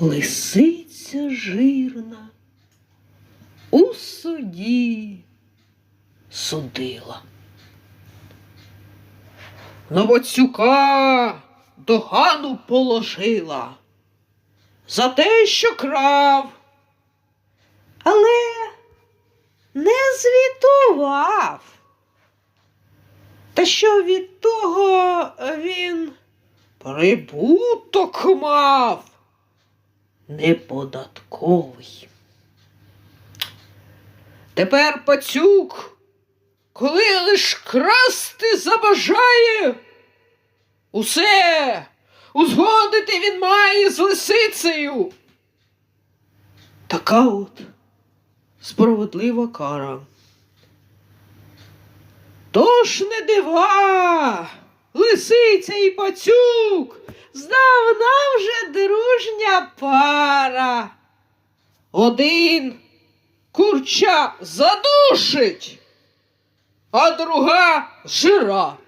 Лисиця жирна у суді судила. Новоцюка догану положила за те, що крав, але не звітував. Та що від того він прибуток мав неподатковий. Тепер пацюк, коли лиш красти забажає, усе узгодити він має з лисицею. Така от справедлива кара. Тож не дива, лисиця і пацюк, здавна вже дружня пара. Один курча задушить, а друга жира